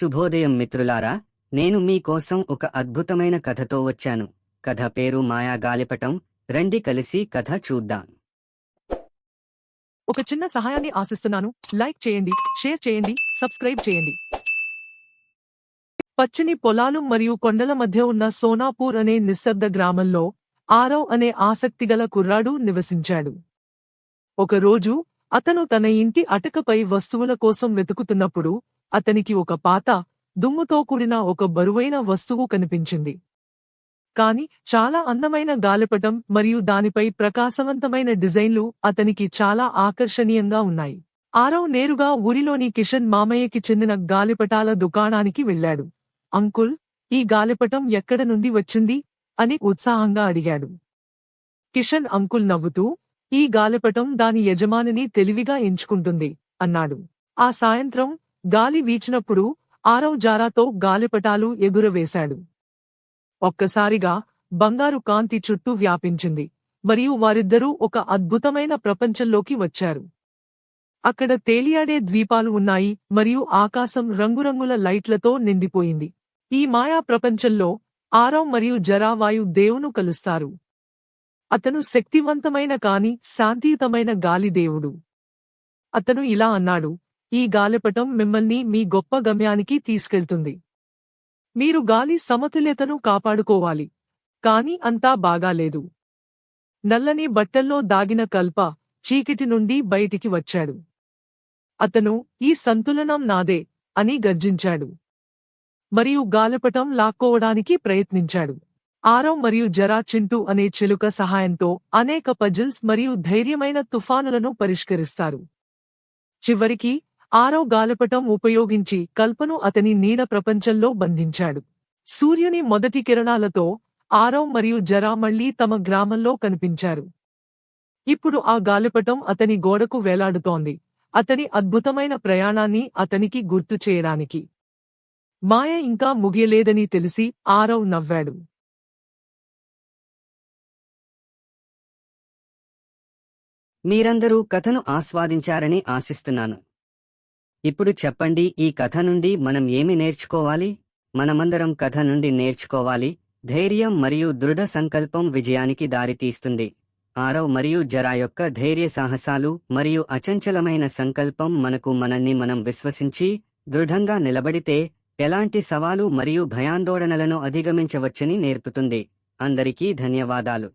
శుభోదయం మిత్రులారా నేను మీకోసం ఒక అద్భుతమైన కథతో వచ్చాను. కథ పేరు మాయా గాలిపటం. రండి కలిసి కథ చూద్దాం. ఒక చిన్న సహాయాన్ని ఆశిస్తున్నాను. లైక్ చేయండి షేర్ చేయండి సబ్స్క్రైబ్ చేయండి. పచ్చని పొలాలు మరియు కొండల మధ్య ఉన్న సోనాపూర్ అనే నిశ్శబ్ద గ్రామంలో ఆరవ్ అనే ఆసక్తిగల కుర్రాడు నివసించాడు. ఒకరోజు అతను తన ఇంటి అటకపై వస్తువుల కోసం వెతుకుతున్నప్పుడు అతనికి ఒక పాత దుమ్ముతో కూడిన ఒక బరువైన వస్తువు కనిపించింది. కాని చాలా అందమైన గాలిపటం మరియు దానిపై ప్రకాశవంతమైన డిజైన్లు అతనికి చాలా ఆకర్షణీయంగా ఉన్నాయి. ఆరవ్ నేరుగా ఊరిలోని కిషన్ మామయ్యకి చెందిన గాలిపటాల దుకాణానికి వెళ్ళాడు. అంకుల్ ఈ గాలిపటం ఎక్కడ నుండి వచ్చింది? అని ఉత్సాహంగా అడిగాడు. కిషన్ అంకుల్ నవ్వుతూ ఈ గాలిపటం దాని యజమానిని తెలివిగా ఎంచుకుంటుంది అన్నాడు. ఆ సాయంత్రం గాలి వీచినప్పుడు ఆరవ్ జారాతో గాలిపటాలు ఎగురవేశాడు. ఒక్కసారిగా బంగారు కాంతి చుట్టూ వ్యాపించింది మరియు వారిద్దరూ ఒక అద్భుతమైన ప్రపంచంలోకి వచ్చారు. అక్కడ తేలియాడే ద్వీపాలు ఉన్నాయి మరియు ఆకాశం రంగురంగుల లైట్లతో నిండిపోయింది. ఈ మాయా ప్రపంచంలో ఆరవ్ మరియు జరావాయు దేవును కలుస్తారు. అతను శక్తివంతమైన కాని శాంతియుతమైన గాలిదేవుడు అతను ఇలా అన్నాడు ఈ గాలిపటం మిమ్మల్ని మీ గొప్ప గమ్యానికి తీసుకెళ్తుంది. మీరు గాలి సమతుల్యతను కాపాడుకోవాలి కాని అంతా బాగాలేదు. నల్లని బట్టల్లో దాగిన కల్ప చీకటి నుండి బయటికి వచ్చాడు. అతను ఈ సంతులనం నాదే అని గర్జించాడు. మరియు గాలిపటం లాక్కోవడానికి ప్రయత్నించాడు. ఆరవ్ మరియు జరా చింటూ అనే చిలుక సహాయంతో అనేక పజిల్స్ మరియు ధైర్యమైన తుఫానులను పరిష్కరిస్తారు. చివరికి ఆరో గాలపటం ఉపయోగించి కల్పను అతని నీడ ప్రపంచంలో బంధించాడు. సూర్యుని మొదటి కిరణాలతో ఆరవ్ మరియు జరా మళ్ళీ తమ గ్రామంలో కనిపించారు. ఇప్పుడు ఆ గాలిపటం అతని గోడకు వేలాడుతోంది. అతని అద్భుతమైన ప్రయాణాన్ని అతనికి గుర్తు చేయడానికి. మాయ ఇంకా ముగియలేదని తెలిసి ఆరవ్ నవ్వాడు. మీరందరూ కథను ఆస్వాదించారని ఆశిస్తున్నాను. ఇప్పుడు చెప్పండి ఈ కథ నుండి మనం ఏమి నేర్చుకోవాలి? మనమందరం కథ నుండి నేర్చుకోవాలి. ధైర్యం మరియు దృఢ సంకల్పం విజయానికి దారితీస్తుంది. ఆరవ్ మరియు జరా యొక్క ధైర్య సాహసాలు మరియు అచంచలమైన సంకల్పం మనకు మనల్ని మనం విశ్వసించి దృఢంగా నిలబడితే ఎలాంటి సవాలు మరియు భయాందోళనలను అధిగమించవచ్చని నేర్పుతుంది. అందరికీ ధన్యవాదాలు.